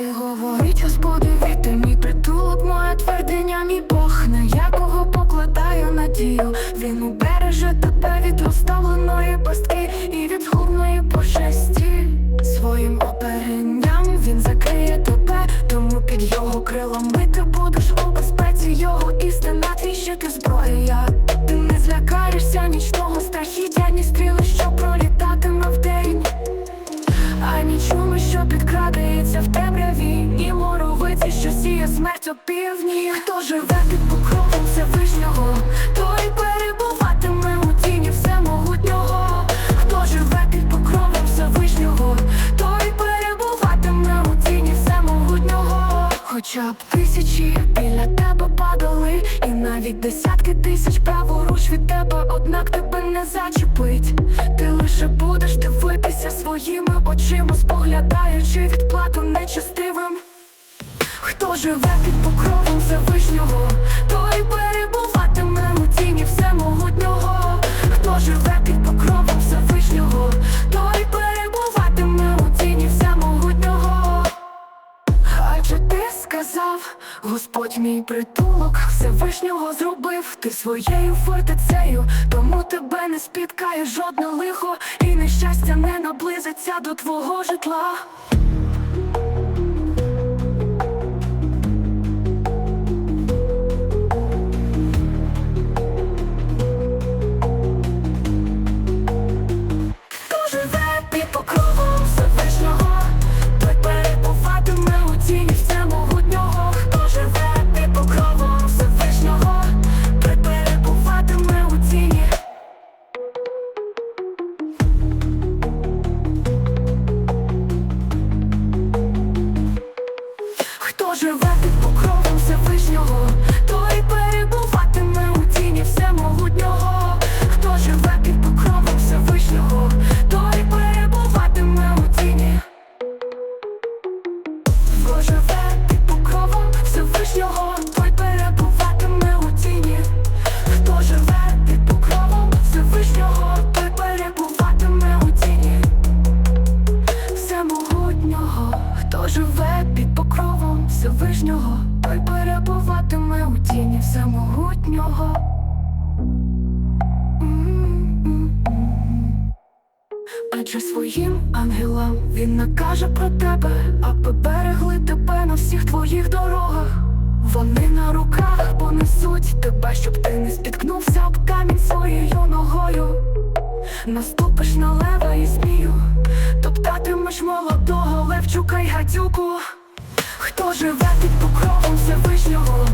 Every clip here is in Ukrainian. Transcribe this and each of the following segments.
І говорить Господи, віти мій притулок, моя твердиня, мій Бог, на якого покладаю надію. Він убереже тебе від розставленої пастки у півдні. Хто живе під покровом Всевишнього, той перебуватиме у тіні всемогутнього. Хто живе під покровом Всевишнього, той перебуватиме у тіні всемогутнього. Хоча б тисячі біля тебе падали, і навіть десятки тисяч праворуч від тебе, однак тебе не зачепить. Ти лише будеш дивитися своїми очима, споглядаючи нечестивим. Хто живе під покровом Всевишнього, той перебуватиме у тіні всемогутнього. Хто живе під покровом Всевишнього, той перебуватиме у тіні всемогутнього. Адже ти сказав, Господь мій притулок, Всевишнього зробив ти своєю фортецею, тому тебе не спіткає жодне лихо, і нещастя не наблизиться до твого житла. Адже своїм ангелам він накаже про тебе, аби берегли тебе на всіх твоїх дорогах. Вони на руках понесуть тебе, щоб ти не спіткнувся об камінь своєю ногою. Наступиш на лева і змію, топтатимеш молодого левчука й гадюку. Хто живе під покровом Всевишнього,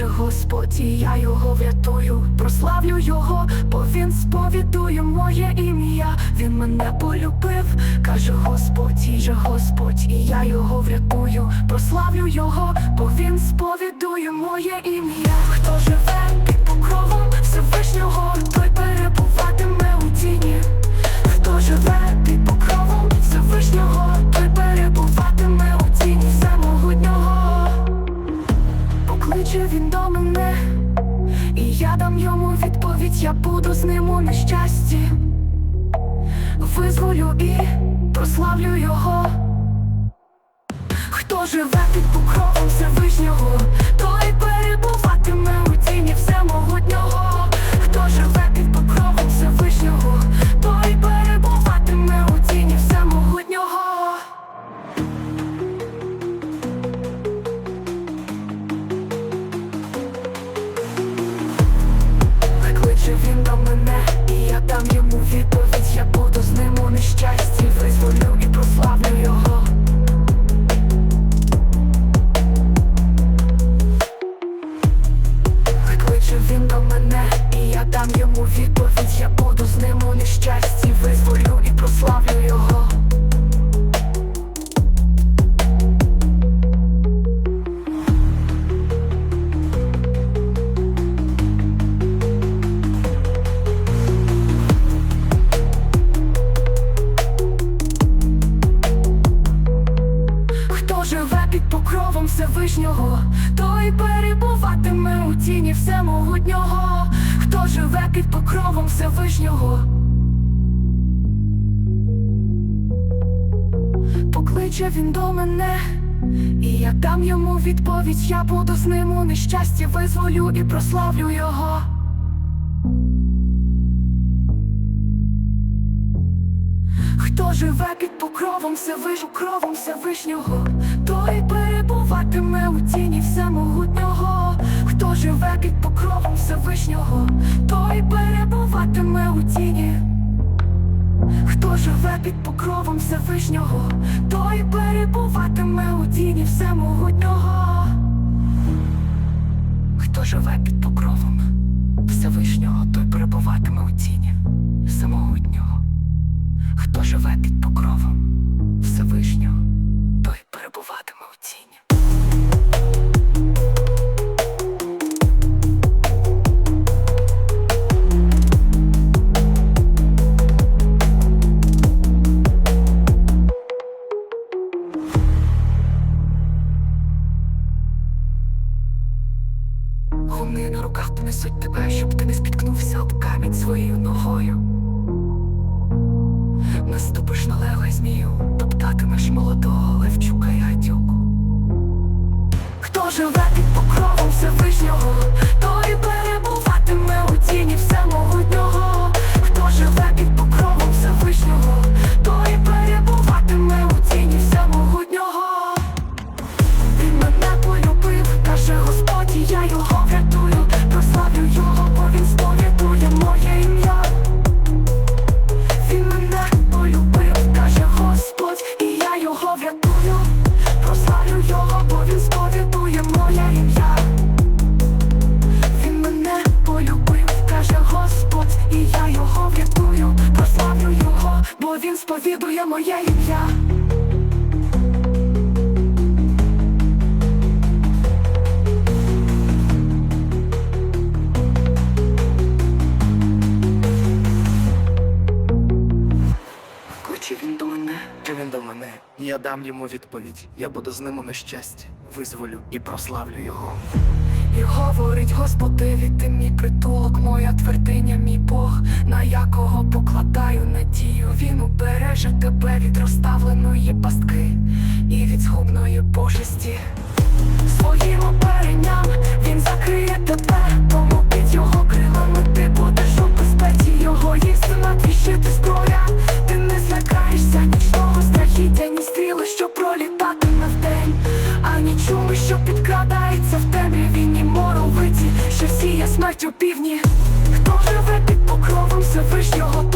каже Господь, я його врятую, прославлю його, бо він сповідує моє ім'я. Він мене полюбив, каже Господь, і Господь, і я його врятую, прославлю його, бо він сповідує моє ім'я. Хто живе під покровом Всевишнього, той перебуватиме у тіні. Хто живе під покровом Всевишнього, Хто живе під покровом Всевишнього, той перебуватиме у тіні всемогутнього. Хто живе під покровом Всевишнього, той перебуватиме у тіні всемогутнього. Кличе він до мене, і я дам йому відповідь, я буду з ним у нещасті, живе під покровом Всевишнього. Покличе він до мене, і я дам йому відповідь, я буду з ним у нещасті, визволю і прославлю його. Хто живе під покровом Всевишнього, кровом Всевишнього, той перебуватиме у тіні всемогутнього. Хто живе під покровом Всевишнього, той перебуватиме у тіні. Хто живе під покровом Всевишнього, той перебуватиме у тіні всемогутнього. Хто живе під покровом Всевишнього, той перебуватиме у тіні всемогутнього. Хто живе під покровом Всевишнього, На руках понесуть тебе, щоб ти не спіткнувся об камінь своєю ногою. Наступиш на лева змію, топтатимеш молодого левчука й гадюку. Хто живе під покровом Всевишнього, той перебуватиме сповідує моє ім'я. Кличе він до мене. Чи він до мене? Я дам йому відповідь. Я буду з ним у нещасті, визволю і прославлю його. І говорить Господи, ти мій притулок, моя твердиня, мій Бог, на якого покладаю надію. Він збережив тебе від розставленої пастки і від згубної пошесті. Своїм оперенням він закриє тебе, тому під його крилами ти будеш у безпеці його істина твіщити зброя. Ти не злякаєшся нічного страхіття, ні стріли, що пролітати на вдень, ані чуми, що підкрадається в темряві, ні моровиці, що всіє смерть у півні. Хто живе під покровом Всевишнього